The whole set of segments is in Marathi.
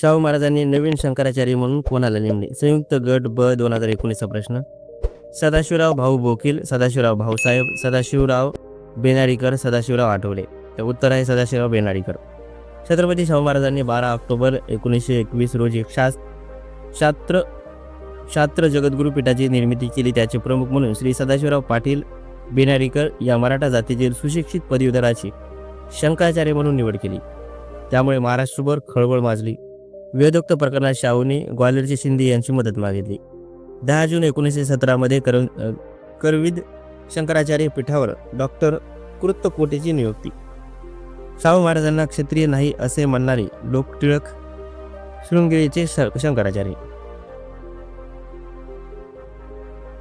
शाहू महाराजांनी नवीन शंकराचार्य म्हणून कोणाला नेमले? संयुक्त गट ब दोन हजार एकोणीसचा प्रश्न. सदाशिवराव भाऊ बोकील सदाशिवराव भाऊसाहेब सदाशिवराव बेनाडीकर सदाशिवराव आठवले. तर उत्तर आहे सदाशिवराव बेनाडीकर. छत्रपती शाहू महाराजांनी बारा ऑक्टोबर एकोणीसशे एकवीस रोजी शास शास्त्र शास्त्र जगद्गुरू पीठाची निर्मिती केली. त्याचे प्रमुख म्हणून श्री सदाशिवराव पाटील बेनारीकर या मराठा जातीतील सुशिक्षित पदवीधराची शंकराचार्य म्हणून निवड केली. त्यामुळे महाराष्ट्रभर खळबळ माजली. वेदोक्त प्रकरणात शाहूने ग्वालियरची शिंदे यांची मदत मागितली. दहा जून एकोणीसशे सतरामध्ये कर करविद शंकराचार्य पीठावर डॉक्टर कृत्तकोटेची नियुक्ती. शाहू महाराजांना क्षत्रिय नाही असे म्हणणारे लोक टिळक श- शंकराचार्य.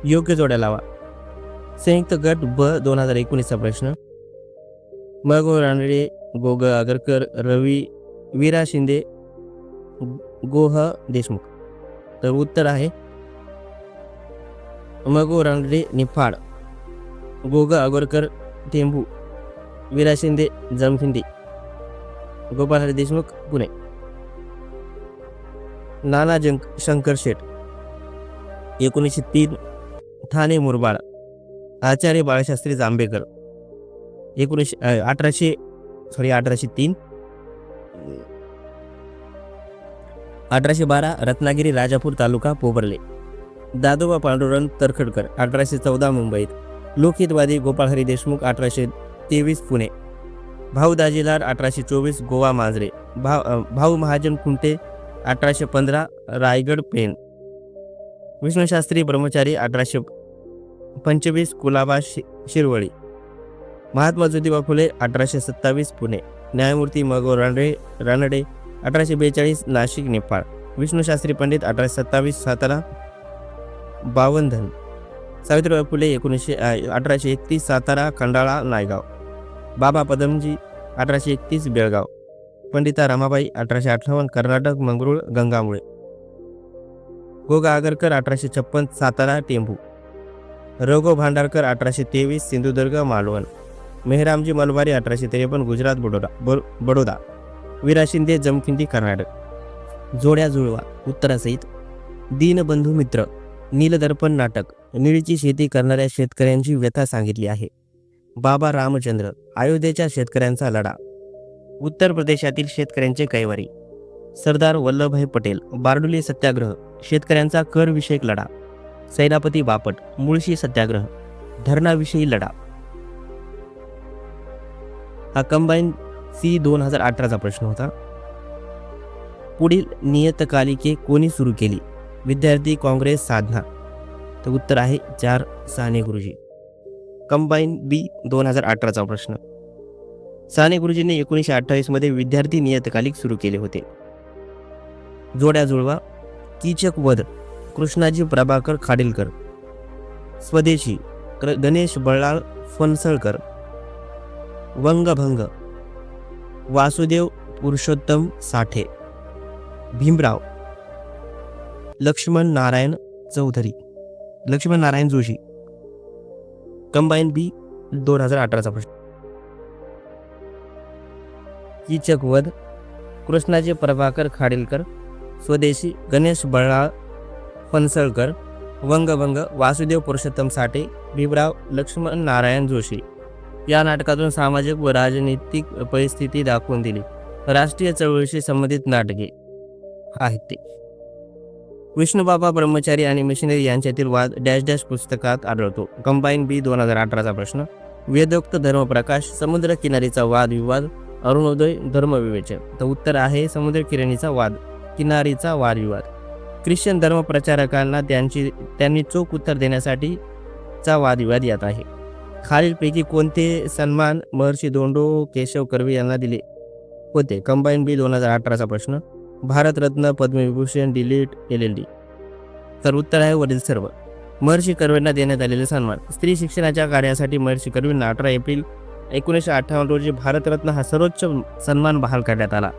योग्य जोड्या लावा. संयुक्त गट ब दोन हजार एकोणीसचा प्रश्न. मग रानडे गोग आगरकर रवी वीरा शिंदे गोह देशमुख. तर उत्तर आहे मगो रानडे निफाड गोग आगरकर टेंबू विरा शिंदे जमखिंडी गोपाल हरी देशमुख पुणे. नाना जंक शंकर शेठ एकोणीसशे तीन ठाणे मुरबाड आचार्य बाळशास्त्री जांभेकर एकोणीसशे अठराशे सॉरी अठराशे तीन अठराशे बारा रत्नागिरी राजापूर तालुका पोबर्ले. दादोबा पांडुरंग तरखडकर अठराशे चौदा मुंबईत. लोकहितवादी गोपाळहरी देशमुख अठराशे तेवीस पुणे. भाऊ दाजीलाल अठराशे चोवीस गोवा मांजरे. भाऊ भाऊ महाजन कुंटे अठराशे पंधरा रायगड पेन विष्णुशास्त्री ब्रह्मचारी अठराशे पंचवीस कुलाबा शि शिरवळी. महात्मा ज्योतिबा फुले अठराशे सत्तावीस पुणे. न्यायमूर्ती मगो रानडे रानडे अठराशे बेचाळीस नाशिक नेपाळ. विष्णूशास्त्री पंडित अठराशे सत्तावीस सातारा बावनधन. सावित्रीबाई फुले एकोणीसशे अठराशे एकतीस सातारा खंडाळा नायगाव. बाबा पदमजी अठराशे एकतीस बेळगाव. पंडिता रमाबाई अठराशे अठ्ठावन्न कर्नाटक मंगरुळ गंगामुळे. गोगा आगरकर अठराशे छप्पन सातारा टेंभू. रघो भांडारकर अठराशे तेवीस सिंधुदुर्ग मालवण. मेहरामजी मलबारी अठराशे त्रेपन्न गुजरात बडोदा ब बडोदा. विरा शिंदे जमखिंडी कर्नाटक. जोड्या जुळवा उत्तरासहित. दीनबंधू मित्र नीलदर्पण नाटक. निळीची शेती करणाऱ्या शेतकऱ्यांची व्यथा सांगितली आहे. बाबा रामचंद्र अयोध्येच्या शेतकऱ्यांचा लढा. उत्तर प्रदेशातील शेतकऱ्यांचे कैवारी. सरदार वल्लभभाई पटेल बारडोली सत्याग्रह. शेतकऱ्यांचा करविषयक लढा. सैनापती बापट मुळशी सत्याग्रह. धरणाविषयी लढा. हा कंबाईन सी दोन हजार अठराचा प्रश्न होता. पुढील नियतकालिके कोणी सुरू केली? विद्यार्थी काँग्रेस साधना. तर उत्तर आहे चार साने गुरुजी. कंबाईन बी दोन हजार अठराचा प्रश्न. साने गुरुजींनी एकोणीसशे अठ्ठावीसमध्ये विद्यार्थी नियतकालिक सुरू केले होते. जोड्या जुळवा. कीचक वध. कृष्णाजी प्रभाकर खाडीलकर. स्वदेशी. क्र- गणेश बळाळ फणसळकर. वंगभंग. वासुदेव पुरुषोत्तम साठे. भीमराव. लक्ष्मण नारायण चौधरी. लक्ष्मण नारायण जोशी. कंबाईन बी दोन हजार अठराचा प्रश्न. कीचक वध. कृष्णाजी प्रभाकर खाडीलकर. स्वदेशी गणेश बळा फणसळकर. वंगभंग वासुदेव पुरुषोत्तम साठे. भीमराव लक्ष्मण नारायण जोशी. या नाटकातून सामाजिक व राजनैतिक परिस्थिती दाखवून दिली. राष्ट्रीय चळवळीशी संबंधित नाटके आहेत ते. विष्णुबाबा ब्रह्मचारी आणि मिशनरी यांच्यातील वाद डॅश डॅश पुस्तकात आढळतो. कंबाईन बी दोन हजार अठराचा प्रश्न. वेदोक्त धर्मप्रकाश समुद्रकिनारीचा वादविवाद अरुणोदय धर्मविवेचन. तर उत्तर आहे समुद्रकिनारीचा वाद किनारीचा वादविवाद ख्रिश्चन धर्मप्रचारकांना त्यांची त्यांनी चोख उत्तर देण्यासाठी चा वादविवाद यात आहे. खालीलपैकी कोणते सन्मान महर्षी दोंडो केशव कर्वे यांना दिले होते? कंबाईन बी दोन हजार अठराचा प्रश्न. Bharat Ratna Padma Vibhushan DLitt L L D तर उत्तर आहे वरील सर्व. महर्षी कर्वेंना देण्यात आलेले सन्मान. स्त्री शिक्षणाच्या कार्यासाठी महर्षी कर्वेंना अठरा एप्रिल एकोणीसशे अठ्ठावन्न रोजी भारतरत्न हा सर्वोच्च सन्मान बहाल करण्यात आला.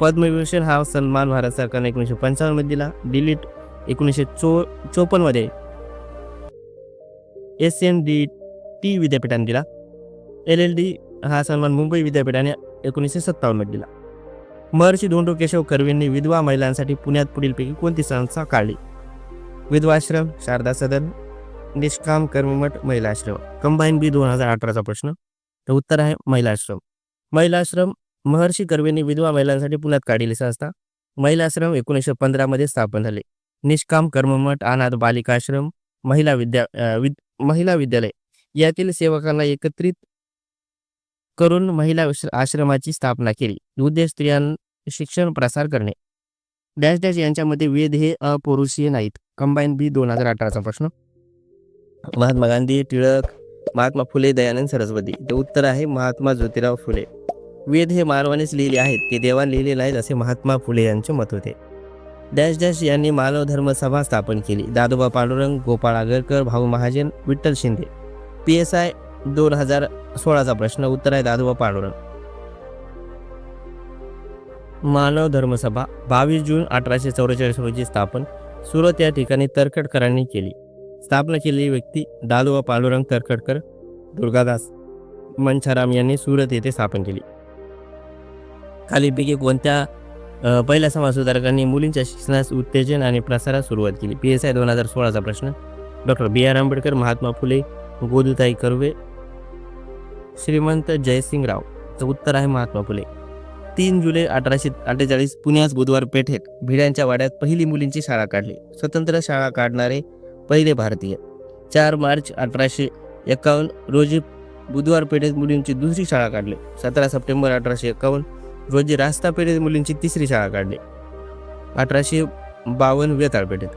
पद्मविभूषण हा सन्मान भारत सरकारने एकोणीसशे पंचावन्नमध्ये दिला. डिलीट एकोणीसशे चो चोपन्नमध्ये एस एन डी टी विद्यापीठाने दिला. एल एल डी हा सन्मान मुंबई विद्यापीठाने एकोणीसशे सत्तावन्नमध्ये दिला. महर्षी धोंडो केशव कर्वेंनी विधवा महिलांसाठी पुण्यात पुढीलपैकी कोणती संस्था काढली? विधवाश्रम शारदा सदन निष्काम कर्ममठ महिलाश्रम कंबाईन बी दोन हजार अठराचा प्रश्न. तर उत्तर आहे महिलाश्रम महिलाश्रम महर्षी कर्वेंनी विधवा महिलांसाठी पुण्यात काढलेली संस्था. महिलाश्रम एकोणीसशे पंधरामध्ये स्थापन झाले. निष्काम कर्ममठ अनाथ बालिकाश्रम महिला विद्या विद महिला विद्यालय. यातील सेवकांना एकत्रित करून महिला आश्रमाची स्थापना केली. उद्देश स्त्रियां शिक्षण प्रसार करणे. डॅश डॅश यांच्यामध्ये वेद हे अपौरुषीय नाहीत. कंबाईन बी दोन हजार अठराचा प्रश्न. महात्मा गांधी टिळक महात्मा फुले दयानंद सरस्वती. ते उत्तर आहे महात्मा ज्योतिराव फुले. वेद हे मानवानेच लिहिले आहेत. ते देवान लिहिले नाहीत असे महात्मा फुले यांचे मत होते. डॅश डॅश यांनी मानव धर्म सभा स्थापन केली. Dadoba Pandurang Gopal Agarkar Bhau Mahajan Vitthal Shinde. P S I दोन हजार सोळाचा प्रश्न उत्तर आहे दादोबा पांडुरंग. मानव धर्मसभा बावीस जून अठराशे चौवेचाळीस रोजी स्थापन. सुरत या ठिकाणी तरखडकरांनी केली. स्थापना केलेली व्यक्ती दादोबा पांडुरंग तरखडकर दुर्गादास मंछाराम यांनी सुरत येथे स्थापन केली. खालीपैकी कोणत्या पहिल्या समाजसुधारकांनी मुलींच्या शिक्षणास उत्तेजन आणि प्रसारास सुरुवात केली? पी एस आय दोन हजार सोळाचा प्रश्न. Doctor B R Ambedkar Mahatma Phule Godutai Karve Shrimant Jaysingrao तर उत्तर आहे महात्मा फुले. तीन जुलै अठराशे अठ्ठेचाळीस पुण्यास बुधवार पेठेत भिड्यांच्या वाड्यात पहिली मुलींची शाळा काढली. स्वतंत्र शाळा काढणारे पहिले भारतीय. चार मार्च अठराशे एकावन्न रोजी बुधवार पेठेत मुलींची दुसरी शाळा काढली. सतरा सप्टेंबर अठराशे एकावन्न रोजी रास्ता पेठेत मुलींची तिसरी शाळा काढली. अठराशे बावन्न वेताळ पेठेत.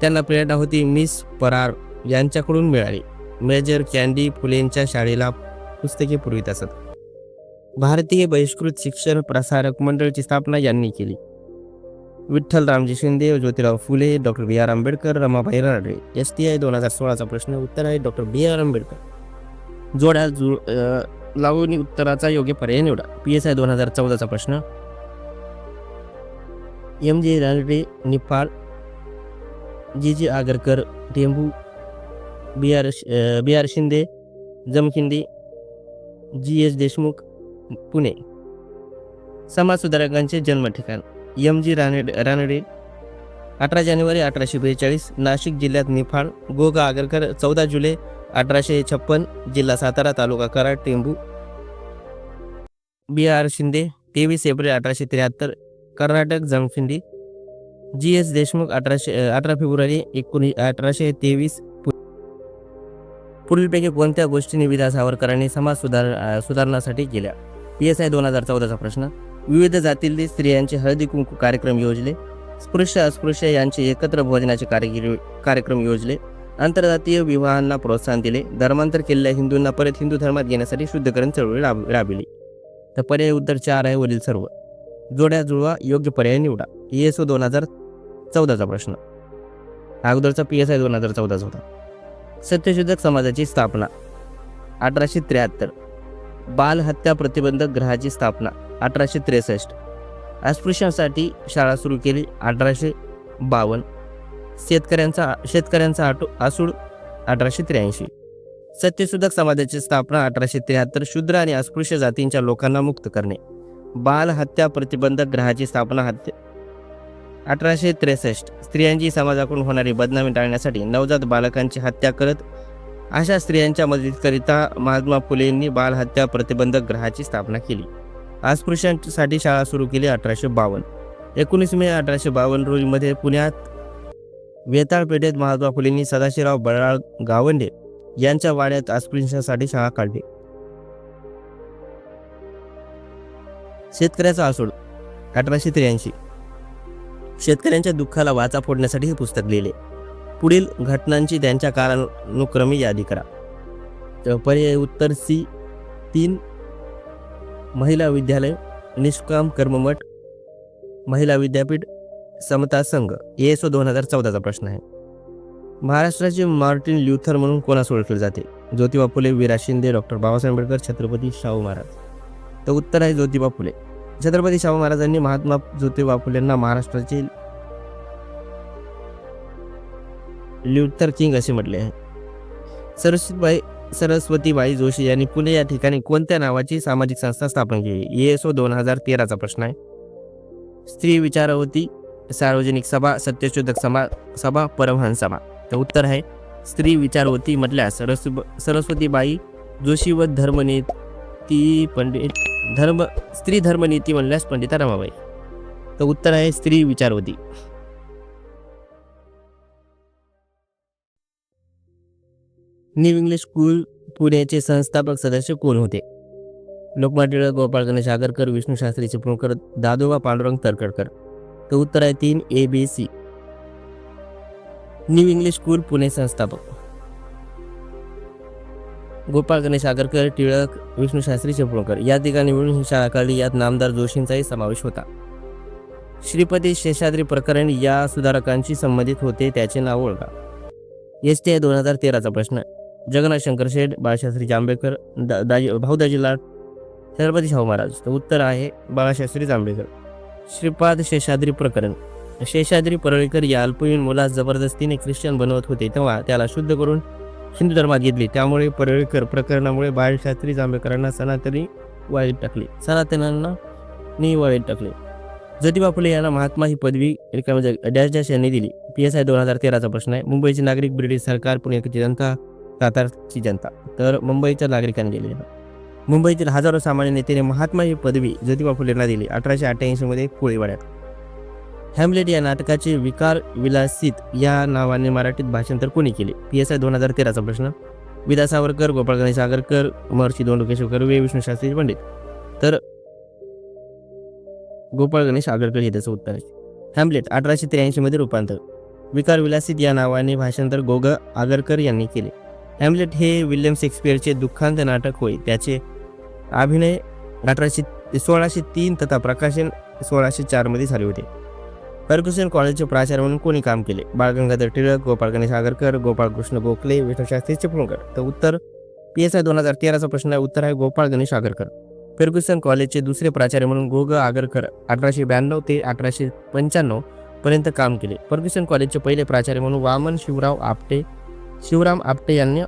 त्यांना प्रेरणा होती मिस परार यांच्याकडून मिळाली. मेजर कॅन्डी फुलेंच्या शाळेला पुस्तके पुरवित असत. भारतीय बहिष्कृत शिक्षण प्रसारक मंडळची स्थापना यांनी केली. Vitthal Ramji Shinde Jyotirao Phule doctor B R Ambedkar Ramabai Ranade S T I दोन हजार सोळाचा प्रश्न उत्तर आहे डॉक्टर बी आर आंबेडकर. जोड्या जुळ लावून उत्तराचा योग्य पर्याय निवडा. पी एस आय दोन हजार चौदाचा प्रश्न. M J Ranade Niphad G G Agarkar Tembu B R B R Shinde Jamkhandi G S Deshmukh Pune. समाज सुधारकांचे जन्म ठिकाण एम जी रानड रानडे. अठरा जानेवारी अठराशे बेचाळीस नाशिक जिल्ह्यात निफाड गोगा आगरकर चौदा जुलै अठराशे छप्पन जिल्हा सातारा तालुका कराड टेंबू. बी आर शिंदे तेवीस एप्रिल अठराशे त्र्याहत्तर कर्नाटक जमखिंडी जी एस देशमुख अठराशे अठरा फेब्रुवारी एकोणी अठराशे तेवीस पुढीलपैकी कोणत्या गोष्टींनी विधा सावरकरांनी समाज सुधार सुधारणासाठी केल्या? पी एस आय दोन हजार चौदाचा प्रश्न. विविध जातीतील स्त्रियांचे हळदी कुंकू कार्यक्रम योजले. स्पृश्य अस्पृश्य यांचे एकत्र भोजनाचे कार्यगिरी कार्यक्रम योजले. आंतरजातीय विवाहांना प्रोत्साहन दिले. धर्मांतर केलेल्या हिंदूंना परत हिंदू धर्मात घेण्यासाठी शुद्धीकरण चळवळी राब राबविली. तर पर्याय उत्तर चार आहे वरील सर्व. जोड्या जुळवा योग्य पर्याय निवडा. ई एस ओ दोन हजार चौदाचा प्रश्न. अगोदरचा पी एस आय दोन हजार चौदाचा होता. सत्यशोधक समाजाची स्थापना. अठराशे त्र्याहत्तर. बालहत्या प्रतिबंधक ग्रहाची स्थापना अठराशे त्रेसष्ट. अस्पृश्यांसाठी शाळा सुरू केली अठराशे बावन्न. शेतकऱ्यांचा शेतकऱ्यांचा आटो आसूड अठराशे त्र्याऐंशी. सत्यशोधक समाजाची स्थापना अठराशे त्र्याहत्तर. शूद्र आणि अस्पृश्य जातींच्या लोकांना मुक्त करणे. बालहत्या प्रतिबंधक ग्रहाची स्थापना हत्या अठराशे त्रेसष्ट स्त्रियांची समाजाकडून होणारी बदनामी टाळण्यासाठी नवजात बालकांची हत्या करत अशा स्त्रियांच्या मदतीकरिता महात्मा फुलेंनी बालहत्या प्रतिबंधक ग्रहाची स्थापना केली. अस्पृश्यांसाठी शाळा सुरू केली अठराशे बावन्न. एकोणीस मे अठराशे बावन्न रोजीमध्ये पुण्यात वेताळ पेठेत महात्मा फुलेंनी सदाशिवराव बळाळ गावंडे यांच्या वाड्यात अस्पृश्यांसाठी शाळा काढली. शेतकऱ्याचा आसूड अठराशे त्र्याऐंशी. शेतकऱ्यांच्या दुःखाला वाचा फोडण्यासाठी हे पुस्तक लिहिले. पुढील घटनांची त्यांच्या कालानुक्रमी यादी करा. तर पर्याय उत्तर सी तीन महिला विद्यालय निष्काम कर्ममठ महिला विद्यापीठ समता संघ. एसओ दोन हजार चौदाचा प्रश्न आहे. महाराष्ट्राचे मार्टिन ल्युथर म्हणून कोणास ओळखले जाते? ज्योतिबा फुले वीरा शिंदे डॉक्टर बाबासाहेब आंबेडकर छत्रपती शाहू महाराज. तर उत्तर आहे ज्योतिबा फुले. छत्रपती शाहू महाराजांनी महात्मा ज्योतिबा फुलेंना महाराष्ट्राचे ल्युथर किंग असे म्हटले आहे. सरस्वतीबाई सरस्वतीबाई जोशी यांनी पुणे या ठिकाणी कोणत्या नावाची सामाजिक संस्था स्थापन केली? एसओ दोन हजार तेराचा प्रश्न आहे. स्त्री विचारवती सार्वजनिक सभा सत्यशोधक सभा सभा परमहंस सभा. तर उत्तर आहे स्त्री विचारवती म्हटल्यास सरस्व सरस्वतीबाई जोशी व धर्मनेती पंडित धर्म स्त्री धर्मनीती म्हणल्यास पंडिता रमाबाई. तर उत्तर आहे स्त्री विचारवती. न्यू इंग्लिश स्कूल पुण्याचे संस्थापक सदस्य कोण होते? लोकमान्य टिळक गोपाळ गणेश आगरकर विष्णू शास्त्री चिपळूणकर दादोबा पांडुरंग तरकडकर तर उत्तर आहे तीन A B C new English school Pune संस्थापक. गोपाळ गणेश आगरकर टिळक विष्णू शास्त्री चिपळूणकर. या ठिकाणी मिळून ही शाळा काढली. यात नामदार जोशींचाही समावेश होता. श्रीपती शेषाद्री प्रकरण या सुधारकांशी संबंधित होते त्याचे नाव ओळखा. एस टी आय दोन हजार तेराचा प्रश्न. जगन्नाथ शंकर शेठ बाळशास्त्री जांभेकर दा दाजी भाऊदाजी लाट छत्रपती शाहू महाराज. तर उत्तर आहे बाळाशास्त्री जांभेकर. श्रीपाद शेषाद्री प्रकरण. शेषाद्री परळीकर या अल्पवयीन मुलास जबरदस्तीने ख्रिश्चन बनवत होते तेव्हा त्याला शुद्ध करून हिंदू धर्मात घेतली. त्यामुळे परळीकर प्रकरणामुळे बाळशास्त्री जांभेकरांना सनातनी वाळीत टाकले. सनातनांना नि वाळीत टाकले. ज्योतिबा फुले यांना महात्मा ही पदवी डॅश डॅश यांनी दिली. पी एस आय दोन हजार तेराचा प्रश्न आहे. मुंबईचे नागरिक ब्रिटिश सरकार पुण्याची जनता सातारची जनता. तर मुंबईच्या नागरिकांनी दिली मुंबईतील हजारो सामान्य नेत्याने महात्मा ही पदवी ज्योतिबा फुलेंना दिली. अठराशे अठ्ठ्याऐंशीमध्ये कोळीवाड्यात. हॅमलेट या नाटकाचे विकार विलासित या नावाने मराठीत भाषांतर कोणी केले? पी एस आय दोन हजार तेराचा प्रश्न. विदा सावरकर गोपाळ गणेश आगरकर महर्षी दोंड केशव कर्वे विष्णू शास्त्री पंडित. तर गोपाळ गणेश आगरकर हे त्याचं उत्तर आहे. हॅमलेट अठराशे त्र्याऐंशीमध्ये रूपांतर. विकार विलासित या नावाने भाषांतर गोग आगरकर यांनी केले. हॅमलेट हे विल्यम शेक्सपियरचे दुःखांत नाटक होय. त्याचे अभिनय अठराशे सोळाशे तीन तथा प्रकाशन सोळाशे चारमध्ये झाले होते. फर्ग्युसन कॉलेजचे प्राचार्य म्हणून कोणी काम केले? बाळगंगाधर टिळक गोपाळ गणेश आगरकर गोपाळकृष्ण गोखले विष्णुशास्त्री चिपळूणकर. तर उत्तर पी एस आय दोन हजार तेराचा प्रश्न आहे. उत्तर आहे गोपाळ गणेश आगरकर फर्ग्युसन कॉलेजचे दुसरे प्राचार्य म्हणून गोग आगरकर अठराशे ब्याण्णव ते अठराशे पंच्याण्णव पर्यंत काम केले. फर्ग्युसन कॉलेजचे पहिले प्राचार्य म्हणून वामन शिवराव आपटे शिवराम आपटे यांनी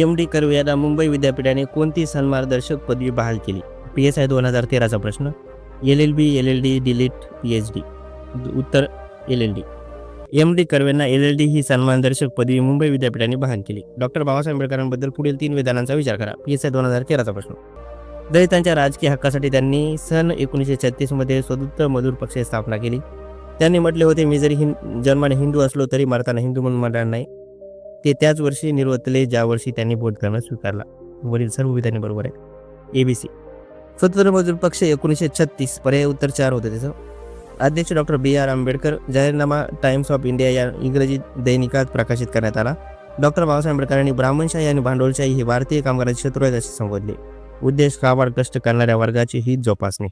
एम डी कर्वे यांना मुंबई विद्यापीठाने कोणती सन्मार्गदर्शक पदवी बहाल केली? पी एस आय दोन हजार तेराचा प्रश्न. L L B L L D DLitt P H D उत्तर L L D M D कर्वेंना L L D ही सन्मानदर्शक पदवी मुंबई विद्यापीठाने बहाल केली डॉक्टर बाबासाहेब आंबेडकरांबद्दल पुढील तीन विधानांचा विचार करा पी एस आय दोन हजार तेराचा प्रश्न दलितांच्या राजकीय हक्कासाठी त्यांनी सन एकोणीसशे छत्तीसमध्ये स्वतंत्र मजूर पक्षाची स्थापना केली त्यांनी म्हटले होते मी जरी हिंद जन्माने हिंदू असलो तरी मरताना हिंदू म्हणून मरणार नाही ते त्याच वर्षी निर्वतले ज्या वर्षी त्यांनी बोध करणं स्वीकारला वरील सर्व विधाने बरोबर आहे एबीसी स्वतंत्र मजूर पक्ष एकोणीसशे छत्तीस पर्याय उत्तर चार होते त्याचं. अध्यक्ष डॉक्टर बी आर आंबेडकर जाहीरनामा टाइम्स ऑफ इंडिया या इंग्रजी दैनिकात प्रकाशित करण्यात आला. डॉक्टर बाबासाहेब आंबेडकरांनी ब्राह्मणशाही आणि भांडवलशाही ही भारतीय कामगारांची शत्रू आहेत असे संबोधले. उद्देश काबाड कष्ट करणाऱ्या वर्गाची ही जोपासणी.